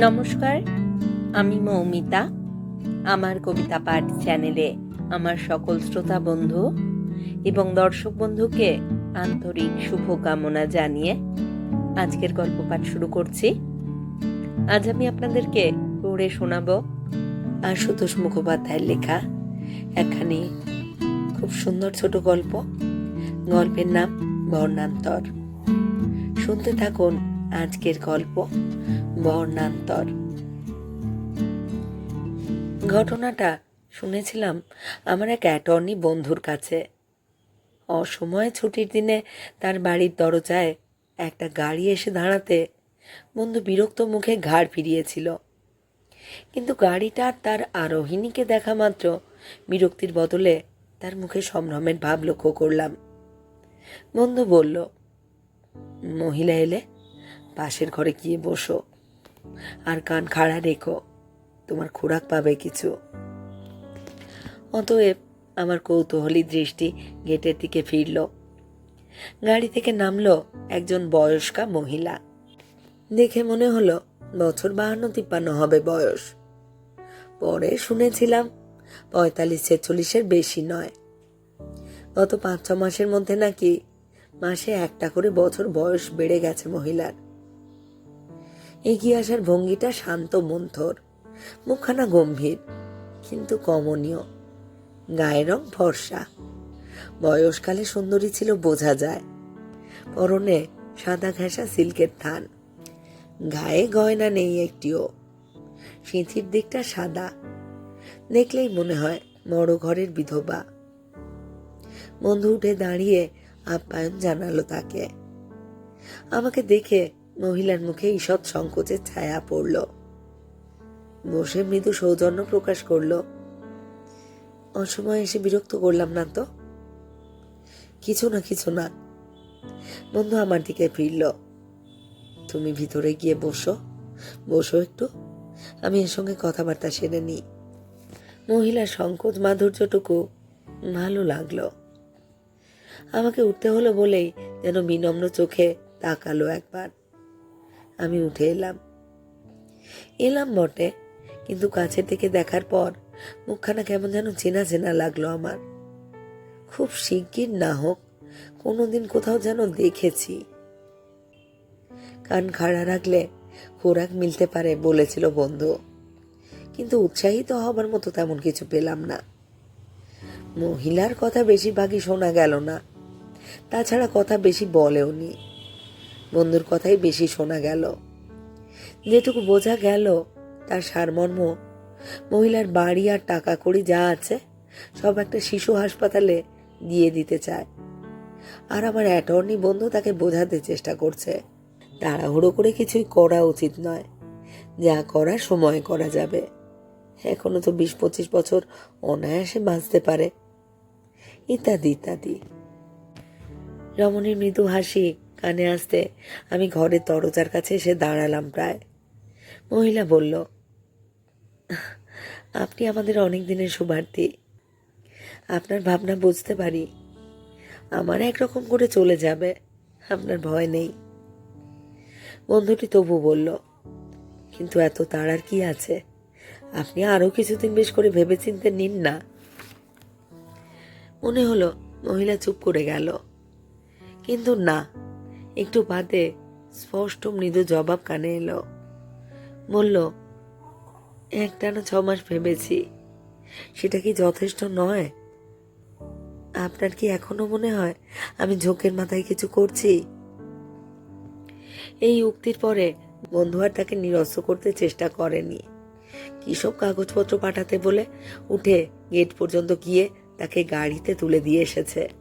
নমস্কার, আমি মৌমিতা। আমার কবিতা পাঠ চ্যানেলে আমার সকল শ্রোতা বন্ধু এবং দর্শক বন্ধুকে আন্তরিক শুভকামনা জানিয়ে আজকের গল্প পাঠ শুরু করছি। আজ আমি আপনাদেরকে পড়ে শোনাব আশুতোষ মুখোপাধ্যায়ের লেখা একখানি খুব সুন্দর ছোট গল্প। গল্পের নাম বর্ণান্তর। শুনতে থাকুন আজকের গল্প বর্ণান্তর। ঘটনাটা শুনেছিলাম আমার এক অ্যাটর্নি বন্ধুর কাছে। অসময়ে ছুটির দিনে তার বাড়ির দরজায় একটা গাড়ি এসে দাঁড়াতে বন্ধু বিরক্ত মুখে ঘাড় ফিরিয়েছিল। কিন্তু গাড়িটা তার আরোহিণীকে দেখা মাত্র বিরক্তির বদলে তার মুখে সম্ভ্রমের ভাব লক্ষ্য করলাম। বন্ধু বলল, মহিলা এলে পাশের ঘরে গিয়ে বসো। আর কান খাড়া রেখো, তোমার খোরাক পাবে কিছু। অতএব আমার কৌতূহলী দৃষ্টি গেটের দিকে ফিরল। গাড়ি থেকে নামলো একজন বয়স্কা মহিলা। দেখে মনে হলো, বছর বাহান্ন তিপ্পান্ন হবে বয়স। পরে শুনেছিলাম, পঁয়তাল্লিশ ছেচল্লিশের বেশি নয়। গত পাঁচ ছ মাসের মধ্যে নাকি মাসে একটা করে বছর বয়স বেড়ে গেছে মহিলার। এগিয়ে আসার ভঙ্গিটা শান্ত, মন্থর। মুখখানা গম্ভীর, কিন্তু কমনীয়। গায়ের রং ফর্সা। বয়সকালে সুন্দরী ছিল বোঝা যায়। পরনে সাদা ঘেঁষা সিল্কের থান। গায়ে গয়না নেই একটিও। সিঁথির দিকটা সাদা। দেখলেই মনে হয় বড় ঘরের বিধবা। বন্ধু উঠে দাঁড়িয়ে আপ্যায়ন জানালো তাকে। আমাকে দেখে মহিলার মুখে ঈষৎ সংকোচের ছায়া পড়ল। বসে মৃদু সৌজন্য প্রকাশ করল, অসময় এসে বিরক্ত করলাম না তো? কিছু না কিছু না। বন্ধু আমার দিকে ফিরল, তুমি ভিতরে গিয়ে বসো বসো একটু, আমি এর সঙ্গে কথাবার্তা সেরে নিই মহিলার সংকোচ মাধুর্যটুকু ভালো লাগল। আমাকে উঠতে হলো বলেই যেন বিনম্র চোখে তাকালো একবার। আমি উঠে এলাম। এলাম বটে, কিন্তু কাছের থেকে দেখার পর মুখখানা কেমন যেন চেনা চেনা লাগল আমার। খুব শিগগির না হোক, কোনোদিন কোথাও যেন দেখেছি। কান খাড়া রাখলে খোরাক মিলতে পারে বলেছিল বন্ধু, কিন্তু উৎসাহিত হবার মতো তেমন কিছু পেলাম না। মহিলার কথা বেশিরভাগই শোনা গেল না, তাছাড়া কথা বেশি বলেওনি। বন্ধুর কথাই বেশি শোনা গেল। যেটুকু বোঝা গেল, তার সারমর্ম, মহিলার বাড়ি আর টাকা কড়ি যা আছে, সব একটা শিশু হাসপাতালে দিয়ে দিতে চায়। আর আমার অ্যাটর্নি বন্ধু তাকে বোঝাতে চেষ্টা করছে। তাড়াহুড়ো করে কিছুই করা উচিত নয়। যা করা সময় করা যাবে। এখনও তো বিশ পঁচিশ বছর অনায়াসে বাঁচতে পারে। ইত্যাদি ইত্যাদি। রমণীর মৃদু হাসি কানে আসতে আমি ঘরের দরজার কাছে এসে দাঁড়ালাম প্রায়। মহিলা বলল, আপনি আমাদের অনেক দিনের শুভার্থী। আপনার ভাবনা বুঝতে পারি। আমার একরকম করে চলে যাবে। আপনার ভয় নেই। বন্ধুটি তবু বলল, কিন্তু এত তাড়ার কি আছে? আপনি আরও কিছুদিন বেশ করে ভেবেচিন্তে নিন না। মনে হলো মহিলা চুপ করে গেল। কিন্তু না একটু বাদে স্পষ্ট মৃদু জবাব কানে এলো। বলল, একটানা ছ মাস ভেবেছি। সেটা কি যথেষ্ট নয়? আপনার কি এখনও মনে হয় আমি ঝোঁকের মাথায় কিছু করছি? এই উক্তির পরে বন্ধু আর তাকে নিরস্ত করতে চেষ্টা করেনি। কিসব কাগজপত্র পাঠাতে বলে উঠে গেট পর্যন্ত গিয়ে তাকে গাড়িতে তুলে দিয়ে এসেছে।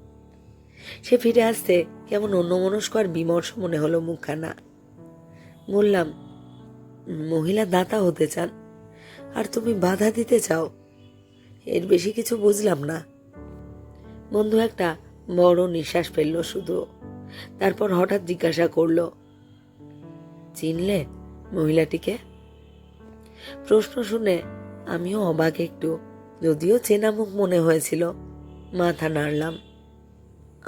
সে ফিরে আসতে কেমন অন্যমনস্ক আর বিমর্ষ মনে হলো মুখখানা। বললাম, মহিলা দাতা হতে চান, আর তুমি বাধা দিতে চাও, এর বেশি কিছু বুঝলাম না। বন্ধু একটা বড় নিঃশ্বাস ফেলল শুধু। তারপর হঠাৎ জিজ্ঞাসা করল, চিনলে মহিলাটিকে? প্রশ্ন শুনে আমিও অবাক একটু, যদিও চেনা মুখ মনে হয়েছিল। মাথা নাড়লাম।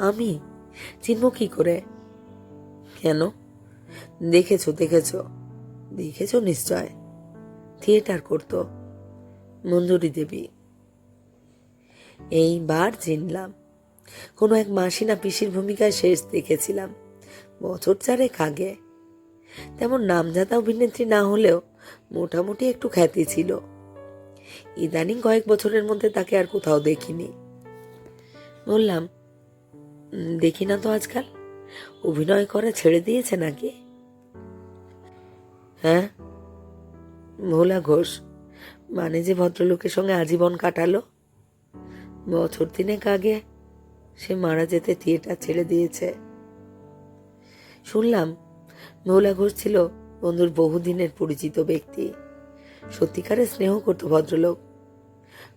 আমি? চিনব কি করে? কেন? দেখেছ দেখেছ। দেখেছ নিশ্চয়। থিয়েটার করত মঞ্জুরি দেবী। এইবার চিনলাম। কোনো এক মাসি না পিসির ভূমিকায় শেষ দেখেছিলাম। বছর চারেক আগে। তেমন নামজাদা অভিনেত্রী না হলেও মোটামুটি একটু খ্যাতি ছিল। ইদানিং কয়েক বছরের মধ্যে তাকে আর কোথাও দেখিনি। বললাম "উম, দেখি না তো আজকাল। অভিনয় করা ছেড়ে দিয়েছে নাকি? হ্যাঁ? ভোলা ঘোষ মানে যে ভদ্রলোকের সঙ্গে আজীবন কাটালো? বছর তিনেক আগে সে মারা যেতে থিয়েটার ছেড়ে দিয়েছে। শুনলাম, ভোলা ঘোষ ছিল বন্ধুর বহুদিনের পরিচিত ব্যক্তি। সত্যিকারের স্নেহ করতো ভদ্রলোক।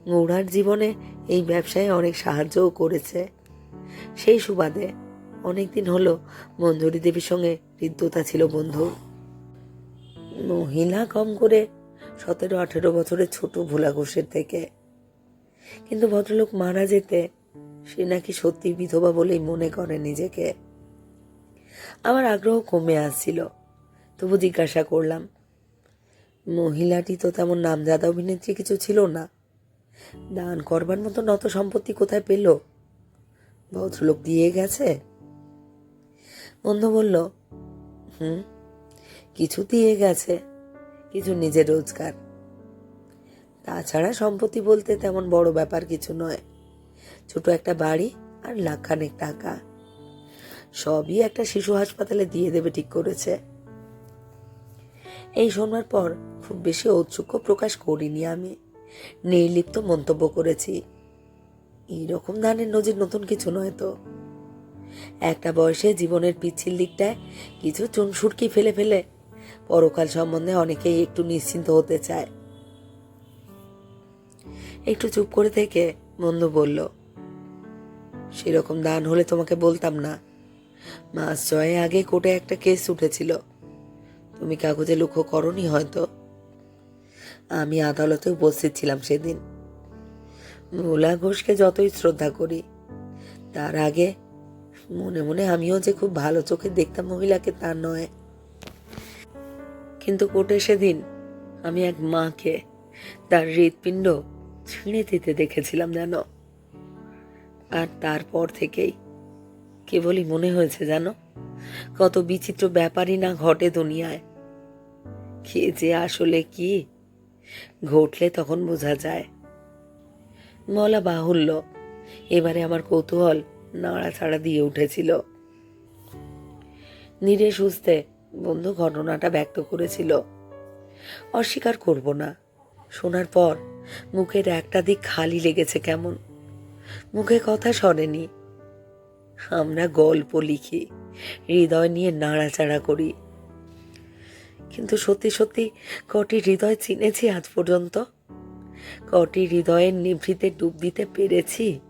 গৌড়ার জীবনে এই ব্যবসায় অনেক সাহায্যও করেছে। সেই সুবাদে অনেকদিন হলো মঞ্জুরি দেবীর সঙ্গে হৃদ্যতা ছিল বন্ধু। মহিলা কম করে সতেরো, আঠেরো বছরের ছোট ভোলা ঘোষের থেকে। কিন্তু ভদ্রলোক মারা যেতে সে নাকি সত্যি বিধবা বলেই মনে করে নিজেকে। আমার আগ্রহ কমে আসছিল, তবু জিজ্ঞাসা করলাম, মহিলাটি তো তেমন নামজাদা অভিনেত্রী কিছু ছিল না। দান করবার মতো নত সম্পত্তি কোথায় পেল? ভদ্রলোক দিয়ে গেছে? বন্ধু বলল, হুম, কিছু দিয়ে গেছে, কিছু নিজের রোজগার। তাছাড়া সম্পত্তি বলতে তেমন বড় ব্যাপার কিছু নয়। ছোট একটা বাড়ি আর লাখখানেক টাকা। সবই একটা শিশু হাসপাতালে দিয়ে দেবে ঠিক করেছে। এই শোনার পর খুব বেশি ঔৎসুক্য প্রকাশ করিনি আমি। নির্লিপ্ত মন্তব্য করেছি। এইরকম ধানের নজির নতুন কিছু নয় তো। একটা বয়সে জীবনের পিচ্ছিল দিকটায় কিছু চুন সুরকি ফেলে ফেলে পরকাল সম্বন্ধে অনেকেই একটু নিশ্চিন্ত হতে চায়। একটু চুপ করে থেকে বন্ধু বলল, সেরকম দান হলে তোমাকে বলতাম না। মাস ছয় আগে কোর্টে একটা কেস উঠেছিল। তুমি কাগজে লক্ষ্য করনি হয়তো? আমি আদালতে উপস্থিত ছিলাম সেদিন। মুলা ঘোষকে যতই শ্রদ্ধা করি, তার আগে মনে মনে আমিও যে খুব ভালো চোখে দেখতাম মহিলাকে তা নয়। কিন্তু কোর্টে সেদিন আমি এক মাকে তার হৃৎপিণ্ড ছিঁড়ে দিতে দেখেছিলাম জানো? আর তারপর থেকেই কেবলই মনে হয়েছে জানো? কত বিচিত্র ব্যাপারই না ঘটে দুনিয়ায়। কে যে আসলে কি ঘটলে তখন বোঝা যায়। বলা বাহুল্য। এবারে আমার কৌতূহল নাড়াচাড়া দিয়ে উঠেছিল। ধীরে সুস্থে বন্ধু ঘটনাটা ব্যক্ত করেছিল। অস্বীকার করব না। শোনার পর মুখের একটা দিক খালি লেগেছে কেমন। মুখে কথা সরেনি আমরা গল্প লিখি, হৃদয় নিয়ে নাড়াচাড়া করি। কিন্তু সত্যি সত্যি কটি হৃদয় চিনেছি আজ পর্যন্ত। কটি হৃদয়ের নিভৃতে ডুব দিতে পেরেছি।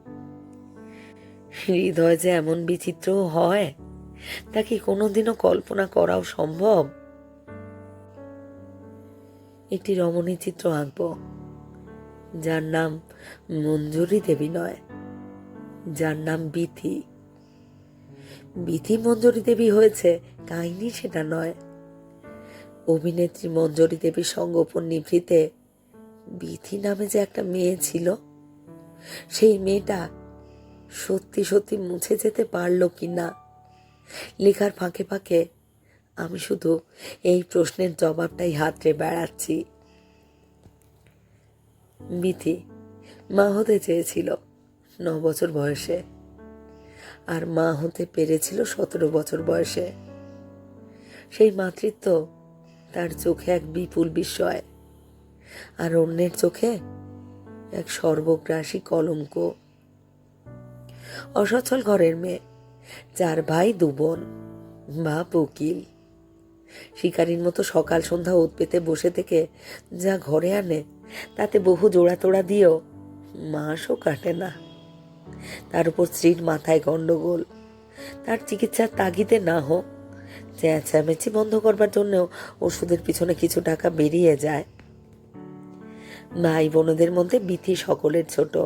হৃদয় যে এমন বিচিত্র হয়, তা কি কোনোদিনও কল্পনা করাও সম্ভব? একটি রমণী চিত্র আঁকব, যার নাম মঞ্জুরি দেবী নয়, যার নাম বিথি। বিথি মঞ্জুরি দেবী হয়েছে, কাহিনী সেটা নয়। অভিনেত্রী মঞ্জুরি দেবীর সঙ্গোপন নিভৃতে বিথি নামে যে একটা মেয়ে ছিল, সেই মেয়েটা সত্যি সত্যি মুছে যেতে পারল কি না লেখার ফাঁকে ফাঁকে আমি শুধু এই প্রশ্নের জবাবটাই হাতড়ে বেড়াচ্ছি। বিথি মা হতে চেয়েছিল ন বছর বয়সে, আর মা হতে পেরেছিল সতেরো বছর বয়সে। সেই মাতৃত্ব তার চোখে এক বিপুল বিস্ময়। আর অন্যের চোখে এক সর্বগ্রাসী কলঙ্ক। অসচ্ছল ঘরের মেয়ে চার ভাই দু বোন বাপ উকিল শিকারীর মতো সকাল সন্ধ্যা ওত পেতে বসে থেকে যা ঘরে আনে, তাতে বহু জোড়া তোড়া দিয়েও মাসও কাটে না। তার উপর স্ত্রীর মাথায় গন্ডগোল তার চিকিৎসার তাগিদে না হোক, চেঁচামেচি বন্ধ করবার জন্যও ওষুধের পিছনে কিছু টাকা বেরিয়ে যায়। ভাই বোনদের মধ্যে বিথি সকলের ছোট।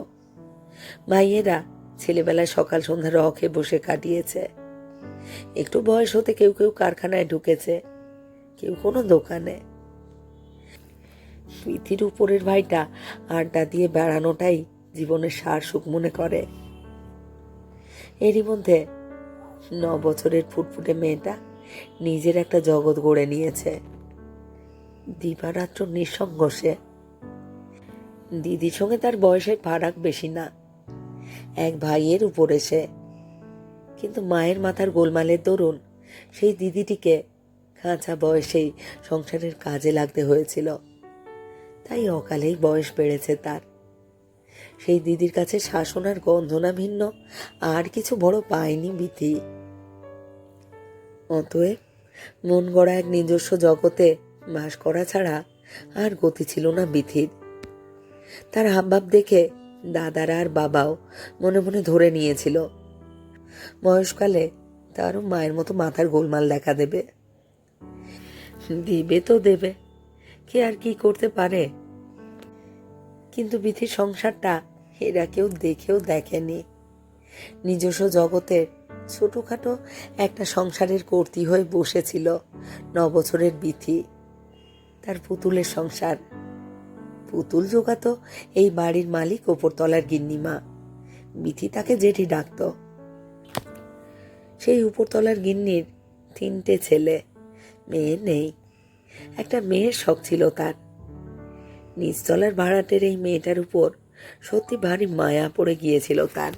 ভাইয়েরা ছেলেবেলায় সকাল সন্ধ্যা রকে বসে কাটিয়েছে। একটু বয়স হতে কেউ কেউ কারখানায় ঢুকেছে, কেউ কোনো দোকানে। পৃথির উপরের ভাইটা আড্ডা দিয়ে বেড়ানোটাই জীবনের সার সুখ মনে করে। এরই মধ্যে ন বছরের ফুটফুটে মেয়েটা নিজের একটা জগৎ গড়ে নিয়েছে। দিবারাত্র নিঃসঙ্গসে দিদির সঙ্গে তার বয়সের ফারাক বেশি না। এক ভাইয়ের উপরে সে কিন্তু মায়ের মাথার গোলমালের দরুন সেই দিদিটিকে কাঁচা বয়সেই সংসারের কাজে লাগতে হয়েছিল। তাই অকালেই বয়স বেড়েছে তার। সেই দিদির কাছে শাসন আর গন্ধনা ভিন্ন, আর কিছু বড় পায়নি বিধি অতএব মন গড়া এক নিজস্ব জগতে বাস করা ছাড়া আর গতি ছিল না বিথির তার হাবভাব দেখে দাদারা আর বাবাও মনে মনে ধরে নিয়েছিল। বয়সকালে তারও মায়ের মতো মাথার গোলমাল দেখা দেবে। দিবে তো দেবে, কে আর কি করতে পারে? কিন্তু বিথির সংসারটা এরা কেউ দেখেও দেখেনি। নিজস্ব জগতের ছোটখাটো একটা সংসারের কর্তি হয়ে বসেছিল ন বছরের বিথি। তার পুতুলের সংসার পুতুল জোগাতো এই বাড়ির মালিক ওপরতলার গিন্নিমা। মিথি তাকে জেঠি ডাকত। সেই উপরতলার গিন্নির তিনটে ছেলে, মেয়ে নেই। একটা মেয়ের শখ ছিল তার। নিচতলার ভাড়াটের এই মেয়েটার উপর সত্যি ভারী মায়া পড়ে গিয়েছিল তার।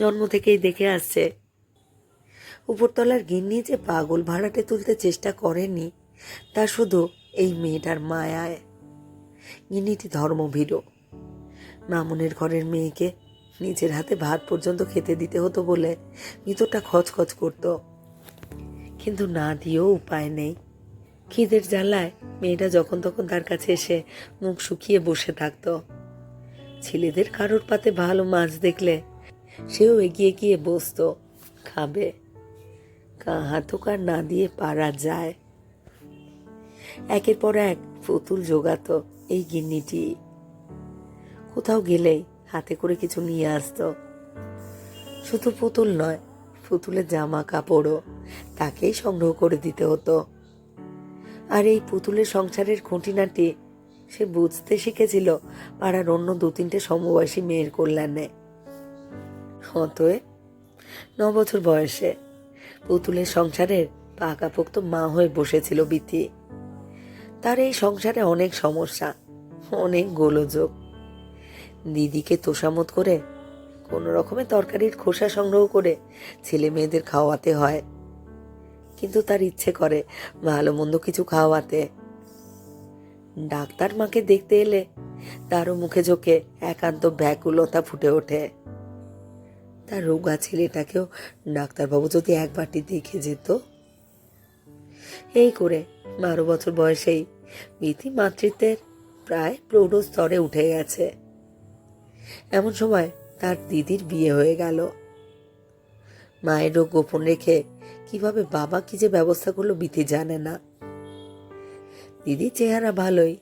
জন্ম থেকেই দেখে আসছে, উপরতলার গিন্নি যে পাগল ভাড়াটে তুলতে চেষ্টা করেনি, তা শুধু এই মেয়েটার মায়ায়। গিন্নিটি ধর্মভীরু মামুনের ঘরের মেয়েকে নিজের হাতে ভাত পর্যন্ত খেতে দিতে হতো বলে ভিতরটা খচখচ করত। কিন্তু না দিয়েও উপায় নেই। খিদের জ্বালায় মেয়েটা যখন তখন তার কাছে এসে মুখ শুকিয়ে বসে থাকতো। ছেলেদের কারোর পাতে ভালো মাছ দেখলে সেও এগিয়ে গিয়ে বসতো, খাবে। হাতক আর না দিয়ে পারা যায়। একের পর এক পুতুল জোগাতো। এই গিন্নিটি। কোথাও গেলেই হাতে করে কিছু নিয়ে আসতো। শুধু পুতুল নয়, পুতুলের জামা কাপড়ও তাকেই সংগ্রহ করে দিতে হতো। আর এই পুতুলের সংসারের খুঁটিনাটি সে বুঝতে শিখেছিল পাড়ার অন্য দু তিনটে সমবয়সী মেয়ের কল্যাণে। অতএব ন বছর বয়সে পুতুলের সংসারের পাকাপোক্ত মা হয়ে বসেছিল বিথি তার এই সংসারে অনেক সমস্যা, অনেক গোলযোগ। দিদিকে তোষামত করে, কোনো রকমের তরকারির খোসা সংগ্রহ করে ছেলে মেয়েদের খাওয়াতে হয়। কিন্তু তার ইচ্ছে করে ভালো মন্দ কিছু খাওয়াতে। ডাক্তার মাকে দেখতে এলে তারও মুখে চোখে একান্ত ব্যাকুলতা ফুটে ওঠে। তার রোগা ছেলেটাকেও ডাক্তারবাবু যদি এক বাটি দেখে যেত এই করে বারো বছর বয়সেই বিধি মাতৃত্বের প্রায় প্রৌঢ় স্তরে উঠে গেছে। এমন সময় তার দিদির বিয়ে হয়ে গেল। মায়ের রোগ গোপন রেখে কীভাবে বাবা কি যে ব্যবস্থা করল বিধি জানে না। দিদির চেহারা ভালোই,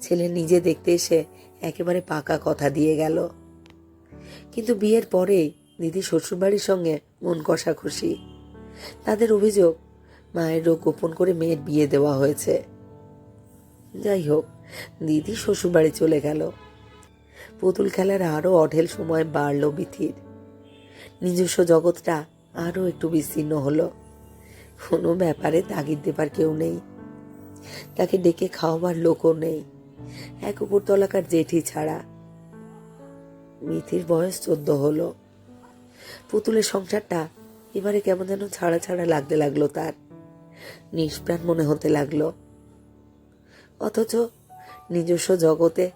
ছেলে নিজে দেখতে এসে একেবারে পাকা কথা দিয়ে গেল। কিন্তু বিয়ের পরেই দিদি শ্বশুরবাড়ির সঙ্গে মন কষাকষি। তাদের অভিযোগ মায়ের রোগ গোপন করে মেয়ের বিয়ে দেওয়া হয়েছে। যাই হোক, দিদি শ্বশুরবাড়ি চলে গেল। পুতুল খেলার আরও অঢেল সময় বাড়ল বিথির। নিজস্ব জগৎটা আরও একটু বিস্তীর্ণ হলো। কোনো ব্যাপারে তাগিদ দেবার কেউ নেই। তাকে ডেকে খাওয়াবার লোকও নেই। এক উপরতলাকার জেঠি ছাড়া। মিথির বয়স চোদ্দ হলো। পুতুলের সংসারটা এবারে কেমন যেন ছাড়া ছাড়া লাগতে লাগল তার। নিষ্প্রাণ মনে হতে লাগল। অথচ নিজস্ব জগতে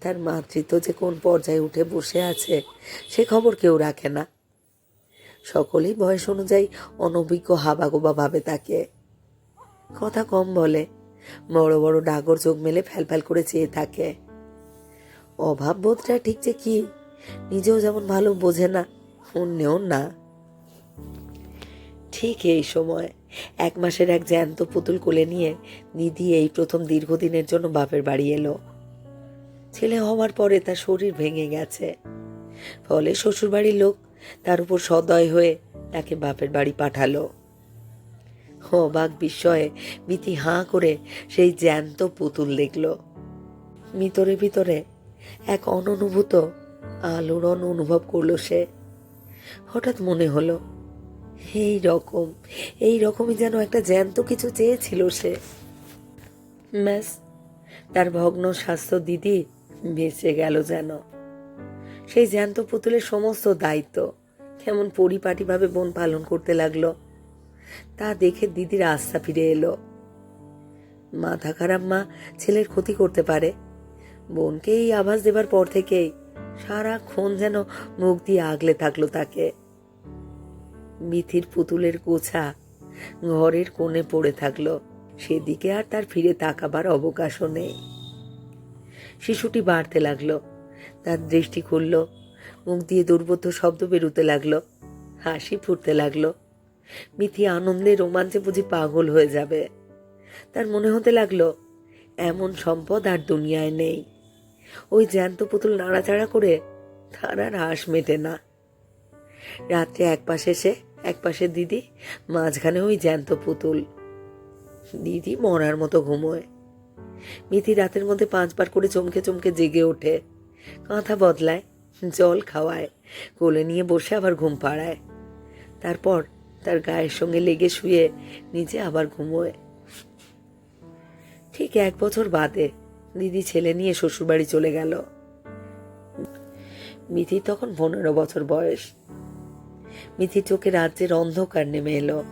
তার মাতৃত্ব যে কোন পর্যায়ে উঠে বসে আছে, সে খবর কেউ রাখে না। সকলেই বয়স অনুযায়ী অনভিজ্ঞ হাবাগোবা ভাবে তাকে। কথা কম বলে, বড় বড় ডাগর চোখ মেলে ফ্যালফ্যাল করে চেয়ে থাকে। অভাব বোধটা ঠিক যে কি, নিজেও যেমন ভালো বোঝে না, অন্যেও না। ঠিক এই সময় এক মাসের এক জ্যান্ত পুতুল কোলে নিয়ে দিদি এই প্রথম দীর্ঘদিনের জন্য বাপের বাড়ি এলো। ছেলে হওয়ার পরে তার শরীর ভেঙে গেছে। ফলে শ্বশুরবাড়ির লোক তার উপর সদয় হয়ে তাকে বাপের বাড়ি পাঠালো। অবাক বিস্ময়ে মিতি হাঁ করে সেই জ্যান্ত পুতুল দেখল। ভিতরে ভিতরে এক অননুভূত আলোড়ন অনুভব করল সে। হঠাৎ মনে হলো এই রকম, এই রকমই যেন একটা জ্যান্ত কিছু চেয়েছিল সে। ব্যাস, তার ভগ্ন স্বাস্থ্য দিদি বেঁচে গেল যেন। সেই জ্যান্ত পুতুলের সমস্ত দায়িত্ব কেমন পরিপাটিভাবে বোন পালন করতে লাগল, তা দেখে দিদির আস্থা ফিরে এলো। মাথা খারাপ মা, ছেলের ক্ষতি করতে পারে। বোনকে এই আভাস দেবার পর থেকেই সারাক্ষণ যেন মুখ দিয়ে আগলে থাকল তাকে। মিথির পুতুলের গোছা। ঘরের কোণে পড়ে থাকল। সেদিকে আর তার ফিরে তাকাবার অবকাশও নেই। শিশুটি বাড়তে লাগল। তার দৃষ্টি খুলল। মুখ দিয়ে দুর্বোধ্য শব্দ বেরুতে লাগল। হাসি ফুটতে লাগল। মিথি আনন্দে রোমাঞ্চে বুঝি পাগল হয়ে যাবে। তার মনে হতে লাগল, এমন সম্পদ আর দুনিয়ায় নেই। ওই জ্যান্ত পুতুল নাড়াচাড়া করে তার আর হাঁস মেটে না। রাত্রে এক পাশে সে এক পাশে দিদি, মাঝখানে ওই জ্যান্ত পুতুল। দিদি মরার মতো ঘুমোয়। মিথি রাতের মধ্যে পাঁচবার করে চমকে চমকে জেগে ওঠে। কাঁথা বদলায়, জল খাওয়ায়, কোলে নিয়ে বসে আবার ঘুম পাড়ায়। তারপর তার গায়ের সঙ্গে লেগে শুয়ে নিচে আবার ঘুমোয়। ঠিক এক বছর বাদে দিদি ছেলে নিয়ে শ্বশুরবাড়ি চলে গেল। মিথি তখন পনেরো বছর বয়স। মিথি চোখে রাজ্যের অন্ধকার নেমে এলো।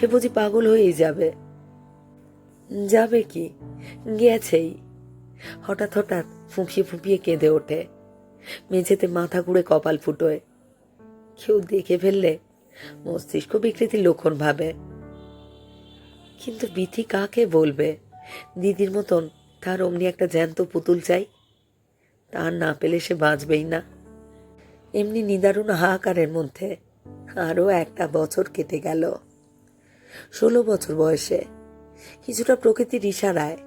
সে বুঝি পাগল হয়েই যাবে। যাবে কি? গেছেই। হঠাৎ হঠাৎ ফুঁপিয়ে ফুঁপিয়ে কেঁদে ওঠে। মেঝেতে মাথা ঘুরে কপাল ফুটোয়। কেউ দেখে ফেললে মস্তিষ্ক বিকৃতির লক্ষণ ভাবে। কিন্তু বিথি কাকে বলবে? দিদির মতন তার অমনি একটা জ্যান্ত পুতুল চাই? তার না পেলে সে বাঁচবেই না। এমনি নিদারুণ হাহাকারের মধ্যে আরও একটা বছর কেটে গেল। ষোলো বছর বয়সে কিছুটা প্রকৃতির ইশারায়,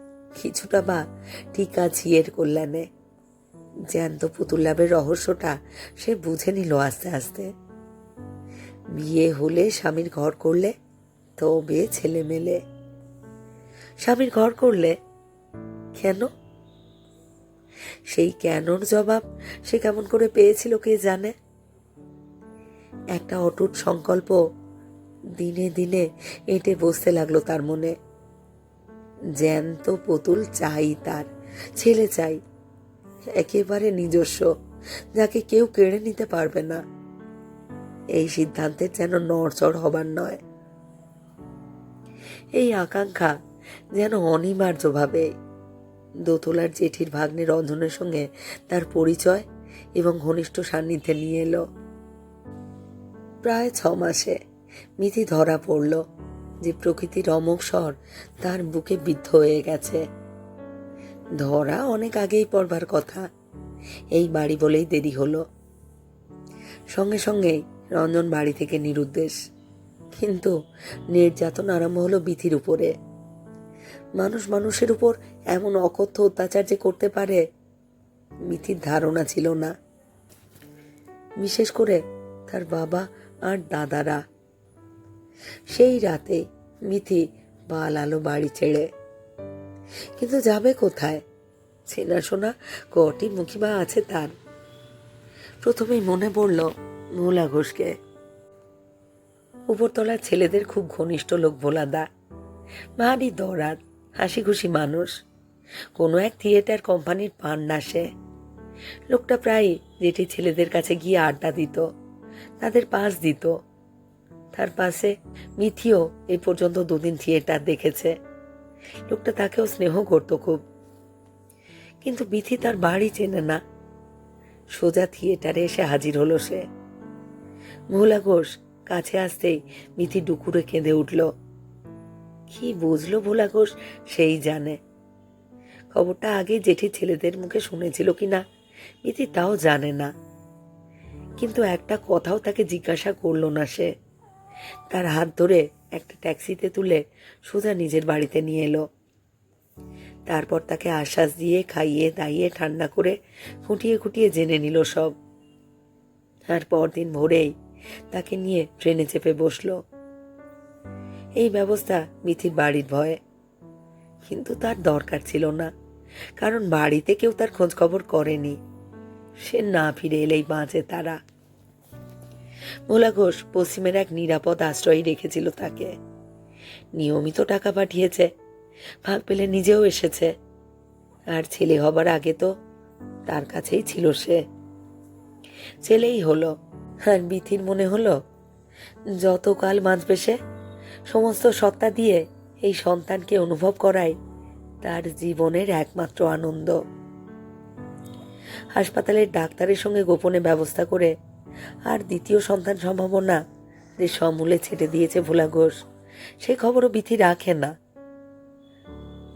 কিছুটা বা টিকা ঝিয়ের কল্যাণে। জ্যান্ত পুতুল লাভের রহস্যটা সে বুঝে নিল আস্তে আস্তে। বিয়ে হলে স্বামীর ঘর করলে, তবে ছেলে মেলে। স্বামীর ঘর করলে কেন? সেই কেনর জবাব সে কেমন করে পেয়েছিল কে জানে? একটা অটুট সংকল্প দিনে দিনে এঁটে বসতে লাগল তার মনে। জ্যান্ত পুতুল চাই তার, ছেলে চাই, একেবারে নিজস্ব, যাকে কেউ কেড়ে নিতে পারবে না। এই সিদ্ধান্তের যেন নড়চড় হবার নয়। এই আকাঙ্ক্ষা যেন অনিবার্যভাবে দোতলার জেঠির ভাগ্নে রঞ্জনের সঙ্গে তার পরিচয় এবং ঘনিষ্ঠ সান্নিধ্যে নিয়ে এলো। প্রায় ছ মাসে। মিথি ধরা পড়ল যে প্রকৃতির অমোঘ স্বর তার বুকে বিদ্ধ হয়ে গেছে। ধরা অনেক আগেই পড়বার কথা। এই বাড়ি বলেই দেরি হলো। সঙ্গে সঙ্গেই রঞ্জন বাড়ি থেকে নিরুদ্দেশ, কিন্তু নির্যাতন আরম্ভ হলো বিথির উপরে। মানুষ মানুষের উপর এমন অকথ্য অত্যাচার যে করতে পারে? মিথির ধারণা ছিল না। বিশেষ করে তার বাবা আর দাদারা। সেই রাতে মিথি বাল আলো বাড়ি ছেড়ে। কিন্তু যাবে কোথায়? চেনাশোনা কটি মুখী বা আছে তার। প্রথমেই মনে পড়ল ভোলা ঘোষকে। উপরতলার ছেলেদের খুব ঘনিষ্ঠ লোক ভোলাদা। ভারী দরাদ হাসি খুশি মানুষ। কোনো এক থিয়েটার কোম্পানির পান না সে। লোকটা প্রায় যেটি ছেলেদের কাছে গিয়ে আড্ডা দিত। তাদের পাস দিত। তার পাশে মিথিও এই পর্যন্ত দুদিন থিয়েটার দেখেছে। লোকটা তাকেও স্নেহ করত খুব। কিন্তু বিথি তার বাড়ি চেনে না। সোজা থিয়েটারে এসে হাজির হলো সে। ভোলা ঘোষ কাছে আসতেই মিথি ডুকুরে কেঁদে উঠল। কি বুঝলো ভোলা ঘোষ, সেই জানে। খবরটা আগে জেঠি ছেলেদের মুখে শুনেছিল কিনা, মিথি তাও জানে না। কিন্তু একটা কথাও তাকে জিজ্ঞাসা করল না সে। তার হাত ধরে একটা ট্যাক্সিতে তুলে সোজা নিজের বাড়িতে নিয়ে এলো। তারপর তাকে আশ্বাস দিয়ে খাইয়ে দাইয়ে ঠান্ডা করে খুঁটিয়ে খুঁটিয়ে জেনে নিল সব। আর পরদিন ভোরেই তাকে নিয়ে ট্রেনে চেপে বসল। এই ব্যবস্থা মিথির বাড়ির ভয়ে। কিন্তু তার দরকার ছিল না, কারণ বাড়িতে কেউ তার খোঁজ খবর করেনি। সে না ফিরে এলেই বাঁচে তারা। ভোলা ঘোষ পশ্চিমের এক নিরাপদ আশ্রয় রেখেছিল তাকে। নিয়মিত টাকা পাঠিয়েছে, ভাগ পেলে নিজেও এসেছে। আর ছেলে হবার আগে তো তার কাছেই ছিল সে। ছেলেই হলো, আর বিথির মনে হলো, যতকাল বাঁচবে সে, সমস্ত সত্তা দিয়ে এই সন্তানকে অনুভব করাই তার জীবনের একমাত্র আনন্দ। হাসপাতালের ডাক্তারের সঙ্গে গোপনে ব্যবস্থা করে, আর দ্বিতীয় সন্তান সম্ভাবনা, যে সমূলে ছেটে দিয়েছে ভোলা ঘোষ। সে খবরও বিথি রাখে না।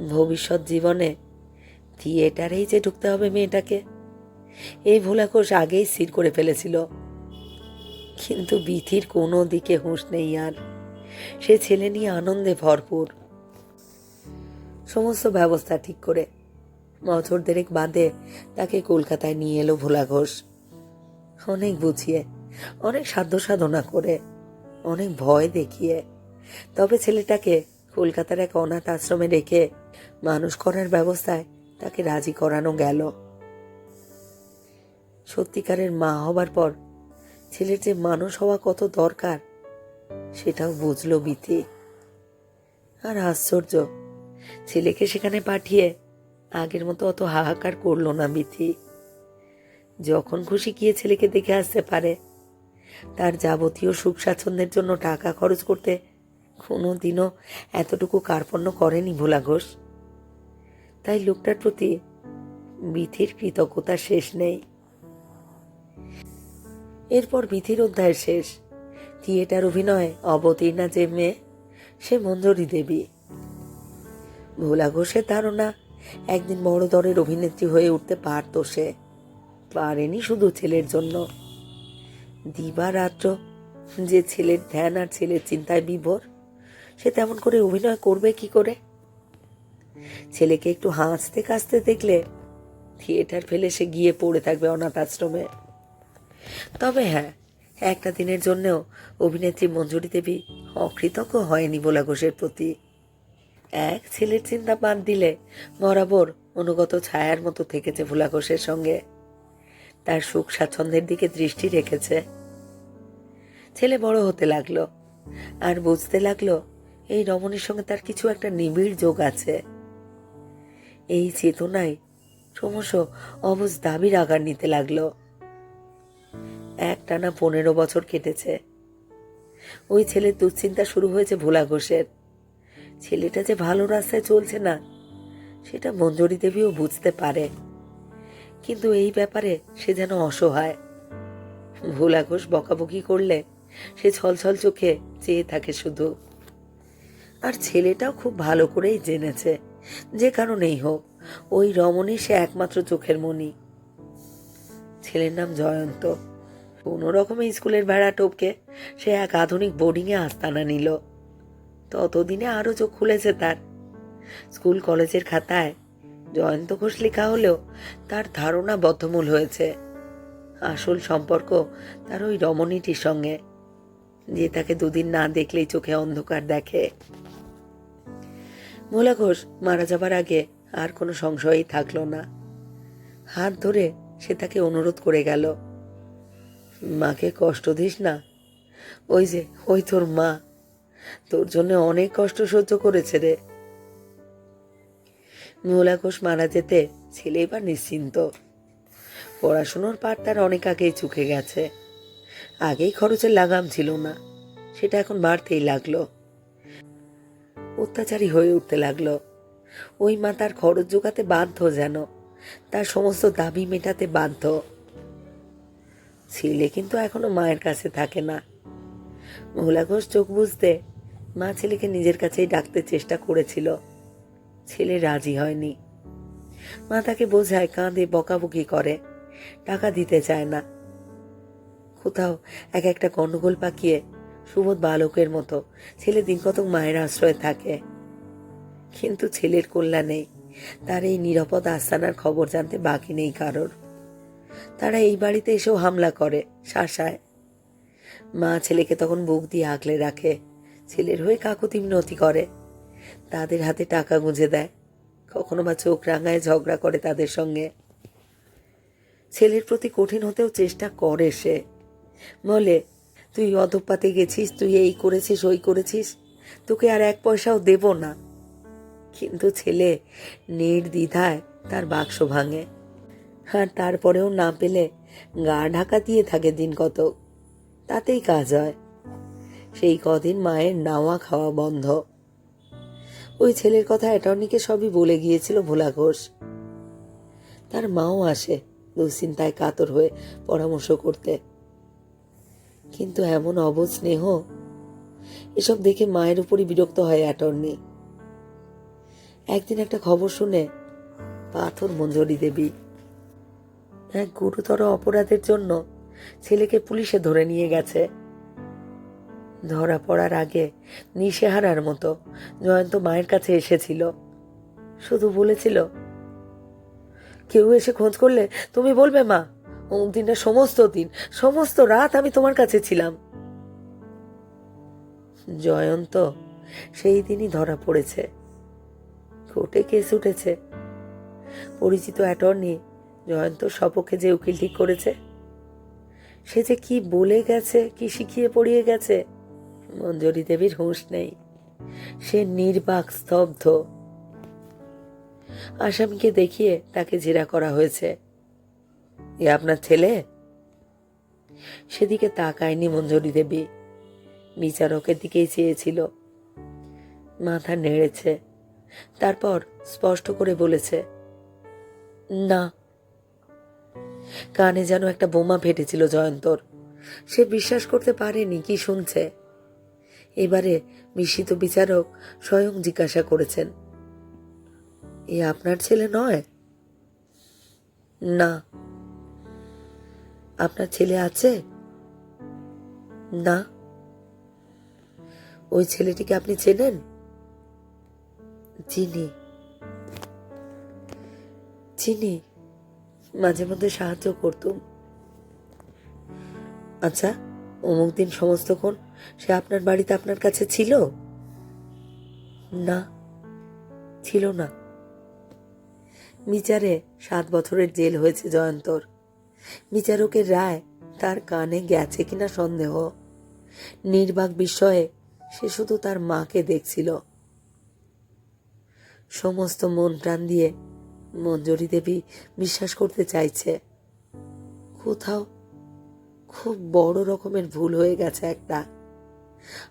ভবিষ্যৎ জীবনে থিয়েটারেই যে ঢুকতে হবে মেয়েটাকে, এই ভোলা ঘোষ আগেই স্থির করে ফেলেছিল। কিন্তু বিথির কোনো দিকে হুঁশ নেই আর। সে ছেলে নিয়ে আনন্দে ভরপুর। সমস্ত ব্যবস্থা ঠিক করে বছর দেড়েক বাদে তাকে কলকাতায় নিয়ে এলো ভোলা ঘোষ। অনেক বুঝিয়ে, অনেক সাধ্য সাধনা করে, অনেক ভয় দেখিয়ে। তবে ছেলেটাকে কলকাতার এক অনাথ আশ্রমে রেখে মানুষ করার ব্যবস্থায় তাকে রাজি করানো গেল। সত্যিকারের মা হবার পর ছেলের যে মানুষ হওয়া কত দরকার, সেটাও বুঝলো বিথি। আর আশ্চর্য, ছেলেকে সেখানে পাঠিয়ে আগের মতো অত হাহাকার করল না বিথি যখন খুশি গিয়ে ছেলেকে দেখে আসতে পারে, তার যাবতীয় সুখ স্বাচ্ছন্দ্যের জন্য টাকা খরচ করতে কোনো দিনও এতটুকু কার্পণ্য করেনি ভোলা ঘোষ। তাই লোকটার প্রতি বিথির কৃতজ্ঞতা শেষ নেই। এরপর বিথির অধ্যায় শেষ। থিয়েটার অভিনয় অবতীর্ণা যে মেয়ে, সে মঞ্জরি দেবী। ভোলা ঘোষের ধারণা একদিন বড় দরের অভিনেত্রী হয়ে উঠতে পারত সে। পারেনি শুধু ছেলের জন্য। দিবা রাত্র যে ছেলের ধ্যান আর ছেলের চিন্তায় বিভোর, সে তেমন করে অভিনয় করবে কি করে? ছেলেকে একটু হাসতে কাঁচতে দেখলে থিয়েটার ফেলে সে গিয়ে পড়ে থাকবে অনাথ আশ্রমে। তবে হ্যাঁ একটা দিনের জন্যও অভিনেত্রী মঞ্জুরি দেবী অকৃতজ্ঞ হয়নি বোলা ঘোষের প্রতি। এক ছেলের চিন্তা বাদ দিলে বরাবর অনুগত ছায়ার মতো থেকেছে ভোলা ঘোষের সঙ্গে। তার সুখ স্বাচ্ছন্দ্যের দিকে দৃষ্টি রেখেছে। ছেলে বড় হতে লাগল। আর বুঝতে লাগল, এই রমণীর সঙ্গে তার কিছু একটা নিবিড় যোগ আছে। এই চেতনায় ক্রমশ অবুজ দাবির আগার নিতে লাগল। একটানা পনেরো বছর কেটেছে। ওই ছেলের দুশ্চিন্তা শুরু হয়েছে ভোলা ঘোষের। ছেলেটা যে ভালো রাস্তায় চলছে না, সেটা মঞ্জুরি দেবীও বুঝতে পারে। কিন্তু এই ব্যাপারে সে যেন অসহায়। ভোলা ঘোষ বকাবকি করলে সে ছলছল চোখে চেয়ে থাকে শুধু। আর ছেলেটাও খুব ভালো করেই জেনেছে, যে কারণেই হোক, ওই রমণী সে একমাত্র চোখের মণি। ছেলের নাম জয়ন্ত। কোনো রকমে স্কুলের ভাড়া টপকে সে এক আধুনিক বোর্ডিংয়ে আস্তানা নিল। ততদিনে আরও চোখ খুলেছে তার। স্কুল কলেজের খাতায় জয়ন্ত ঘোষ লেখা হলেও তার ধারণা বদ্ধমূল হয়েছে। আসল সম্পর্ক তার ওই রমণীটির সঙ্গে, যে তাকে দুদিন না দেখলেই চোখে অন্ধকার দেখে। ভোলা ঘোষ মারা যাবার আগে আর কোনো সংশয়ই থাকল না। হাত ধরে সে তাকে অনুরোধ করে গেল, মাকে কষ্ট দিস না। ওই যে, ওই তোর মা। তোর জন্য অনেক কষ্ট সহ্য করেছে রে। ঘোষ মারা যেতে ছেলে এবার নিশ্চিন্ত। পড়াশুনোর পাঠ তার অনেক আগেই চুকে গেছে। আগেই খরচের লাগাম ছিল না, সেটা এখন বাড়তেই লাগল। অত্যাচারী হয়ে উঠতে লাগল। ওই মা তার খরচ জোগাতে বাধ্য যেন, তার সমস্ত দাবি মেটাতে বাধ্য। ছেলে কিন্তু এখনও মায়ের কাছে থাকে না। মহুলা ঘোষ চোখ বুঝতে মা ছেলেকে নিজের কাছেই ডাকতে চেষ্টা করেছিল। ছেলে রাজি হয়নি। মা তাকে বোঝায়, কাঁদে, বকাবকি করে। টাকা দিতে চায় না। কোথাও এক একটা গন্ডগোল পাকিয়ে সুবোধ বালকের মতো ছেলে দিন কতক মায়ের আশ্রয়ে থাকে। কিন্তু ছেলের কল্যাণে তার এই নিরাপদ আস্তানার খবর জানতে বাকি নেই কারোর। তারা এই বাড়িতে এসেও হামলা করে, শাসায়। মা ছেলেকে তখন বুক দিয়ে আগলে রাখে। ছেলের হয়ে কাকুতি মিনতি করে। তাদের হাতে টাকা গুঁজে দেয়। কখনো বা চোখ রাঙায় ঝগড়া করে তাদের সঙ্গে। ছেলের প্রতি কঠিন হতেও চেষ্টা করে সে। বলে, তুই অধপাতে গেছিস, তুই এই করেছিস, ওই করেছিস। তোকে আর এক পয়সাও দেব না। কিন্তু ছেলে নির্দ্বিধায় তার বাক্স ভাঙে। আর তারপরেও না পেলে গা ঢাকা দিয়ে থাকে দিন কত তাতেই কাজ হয়। সেই কদিন মায়ের নাওয়া খাওয়া বন্ধ। ওই ছেলের কথা অ্যাটর্নিকে সবই বলে গিয়েছিল ভোলা ঘোষ। তার মাও আসে, দুশ্চিন্তায় কাতর হয়ে পরামর্শ করতে। কিন্তু এমন অবুঝ স্নেহ, এসব দেখে মায়ের উপরই বিরক্ত হয় অ্যাটর্নি। একদিন একটা খবর শুনে, পাথর মঞ্জরি দেবী, এক গুরুতর অপরাধের জন্য ছেলেকে পুলিশে ধরে নিয়ে গেছে। ধরা পড়ার আগে নিশেহারার মতো জয়ন্ত মায়ের কাছে এসেছিল। শুধু বলেছিল, কেউ এসে খোঁজ করলে তুমি বলবে, মা অমুক দিনটা সমস্ত দিন, সমস্ত রাত আমি তোমার কাছে ছিলাম। জয়ন্ত সেই দিনই ধরা পড়েছে। কোর্টে কেস উঠেছে। পরিচিত অ্যাটর্নি জয়ন্ত সপক্ষে যে উকিল ঠিক করেছে, সে যে কি বলে গেছে, কি শিখিয়ে পড়িয়ে গেছে মঞ্জরি দেবীর হুঁশ নেই। সে নির্বাক, স্তব্ধ। আসামিকে দেখিয়ে তাকে জেরা করা হয়েছে। এ আপনার ছেলে? সেদিকে তাকায়নি মঞ্জরি দেবী। বিচারকের দিকেই চেয়েছিল। মাথা নেড়েছে। তারপর স্পষ্ট করে বলেছে, না। কানে যেন একটা বোমা ফেটেছিল জয়ন্তর। সে বিশ্বাস করতে পারেনি, কি শুনছে? এবারে বিস্মিত বিচারক স্বয়ং জিজ্ঞাসা করেছেন, এ আপনার ছেলে নয়? না। আপনার ছেলে আছে? না। ওই ছেলেটিকে আপনি চেনেন? চিনি। চিনি? মাঝে মধ্যে সাহায্য করতুম। আচ্ছা অমুক দিন সমস্তক্ষণ সে আপনার বাড়িতে আপনার কাছে ছিল? না ছিল না। বিচারে সাত বছরের জেল হয়েছে জয়ন্তর। বিচারকের রায় তার কানে গেছে কিনা সন্দেহ। নির্বাক বিষয়ে সে শুধু তার মাকে দেখছিল। সমস্ত মন প্রাণ দিয়ে মঞ্জরি দেবী বিশ্বাস করতে চাইছে। কোথাও খুব বড় রকমের ভুল হয়ে গেছে একটা।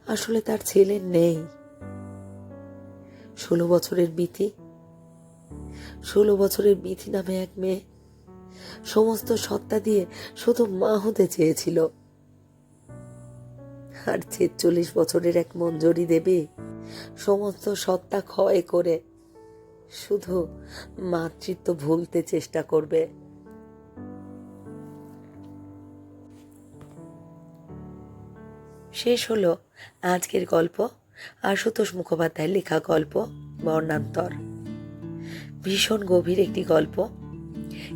আসলে তার ছেলে নেই। ষোলো বছরের বিথি ষোলো বছরের বিথি নামে এক মেয়ে। সমস্ত সত্তা দিয়ে শুধু মা হতে চেয়েছিল। আর ছেচল্লিশ বছরের এক মঞ্জরি দেবী সমস্ত সত্তা ক্ষয় করে শুধু মাতৃত্ব ভুলতে চেষ্টা করবে। শেষ হলো আজকের গল্প, আশুতোষ মুখোপাধ্যায়ের লেখা গল্প, বর্ণান্তর। ভীষণ গভীর একটি গল্প।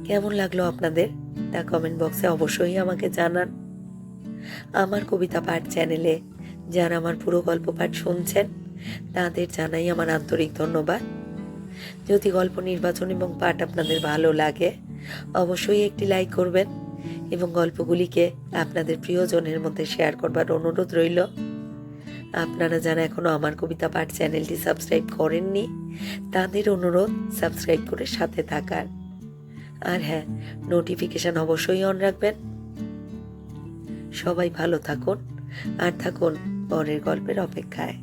কেমন লাগল আপনাদের? তা কমেন্ট বক্সে অবশ্যই আমাকে জানান। আমার কবিতা পাঠ চ্যানেলে যারা আমার পুরো গল্প পাঠ শুনছেন, তাদের জানাই আমার আন্তরিক ধন্যবাদ। যদি গল্প নির্বাচন এবং পাঠ আপনাদের ভালো লাগে, অবশ্যই একটি লাইক করবেন। এবং গল্পগুলিকে আপনাদের প্রিয়জনের মধ্যে শেয়ার করবার অনুরোধ রইল। আপনারা যারা এখনও আমার কবিতা পাঠ চ্যানেলটি সাবস্ক্রাইব করেননি, তাদের অনুরোধ সাবস্ক্রাইব করে সাথে থাকার। আর হ্যাঁ নোটিফিকেশন অবশ্যই অন রাখবেন। সবাই ভালো থাকুন, আর থাকুন পরের গল্পের অপেক্ষায়।